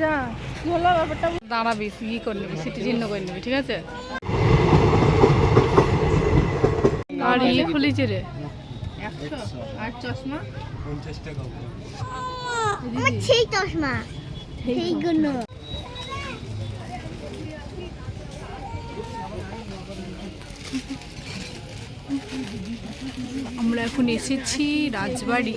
যা ব্যাপারটা। দাঁড়াবি ই করে নিবি সিটি চিহ্ন করে নিবি ঠিক আছে? আর ইয়ে খুলেছে রে। একশো আর চশমা? পঞ্চাশ টাকা সেই চশমা সেইগুলো। আমরা এখন এসেছি রাজবাড়ি।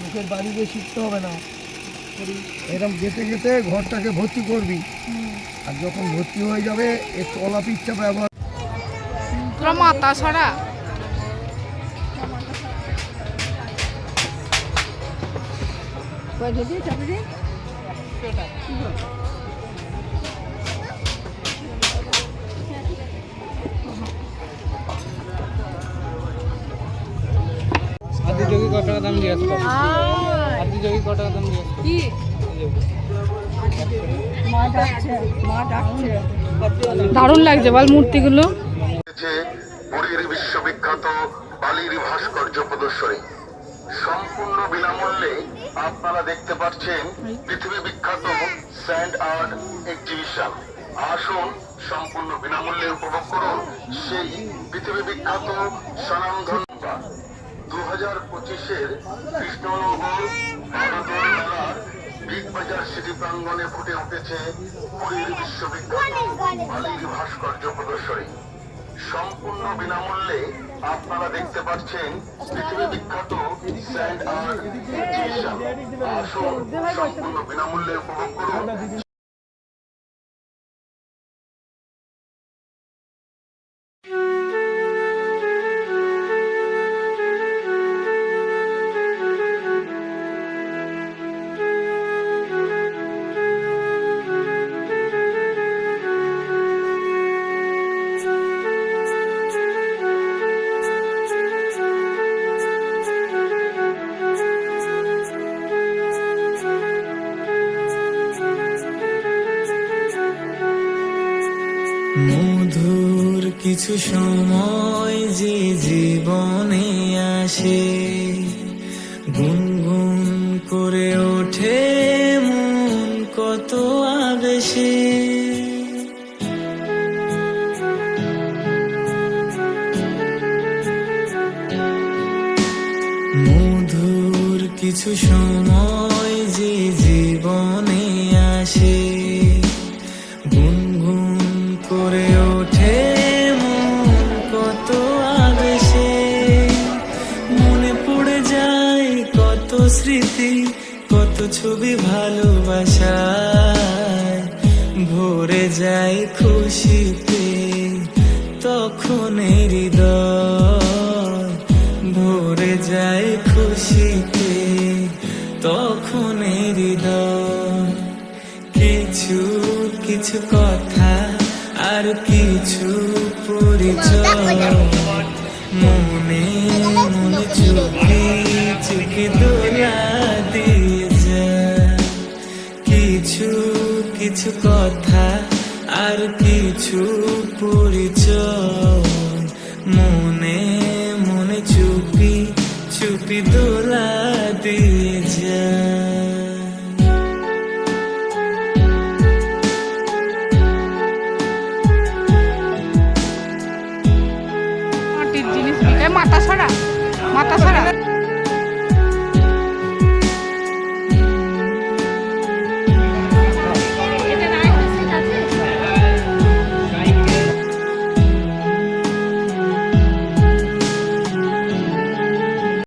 লোকের বাড়ি গিয়ে শিখতে হবে না। এরকম যেতে যেতে ঘরটাকে ভর্তি করবি। আর যখন ভর্তি হয়ে যাবে এই তলা পিচ্ছা ব্যবহার মাথা ছড়া। আদি দাম দিয়ে আসলো আদি যোগী কত টাকা দাম দিয়ে আসলো কি দারুণ লাগছে বল মূর্তিগুলো। যে পুরীর বিশ্ববিখ্যাত বালির ভাস্কর্য প্রদর্শনী। সম্পূর্ণ বিনামূল্যে আপনারা দেখতে পাচ্ছেন পৃথিবী বিখ্যাত স্যান্ড আর্ট এক্সিবিশন। আসুন সম্পূর্ণ বিনামূল্যে উপভোগ করুন সেই পৃথিবী বিখ্যাত স্বনামধন্য। দু হাজার পঁচিশের কৃষ্ণনগর বিগ বাজার সিটি প্রাঙ্গণে ফুটে উঠেছে পুরীর বালির ভাস্কর্য প্রদর্শনী। সম্পূর্ণ বিনামূল্যে আপনারা দেখতে পাচ্ছেন পৃথিবী বিখ্যাত স্যান্ড আর্ট সম্পূর্ণ বিনামূল্যে উপভোগ করুন। মধুর কিছু সময় যে জীবনে আসে, গুনগুন করে ওঠে মন কত আবেশে। মধুর কিছু সময় যে জীবনে কত স্মৃতি কত ছবি ভালোবাসায়। ভরে যায় খুশিতে তখন হৃদয়। ভরে যায় খুশিতে তখন হৃদয়। কিছু কিছু কথা আর কিছু পরিচয়। মনে মনে চুপি কিছু কথা আর কিছু পরিচয়। মনে মনে চুপি চুপি দোলা দিয়ে যা মাথা সরা মাথা সরা।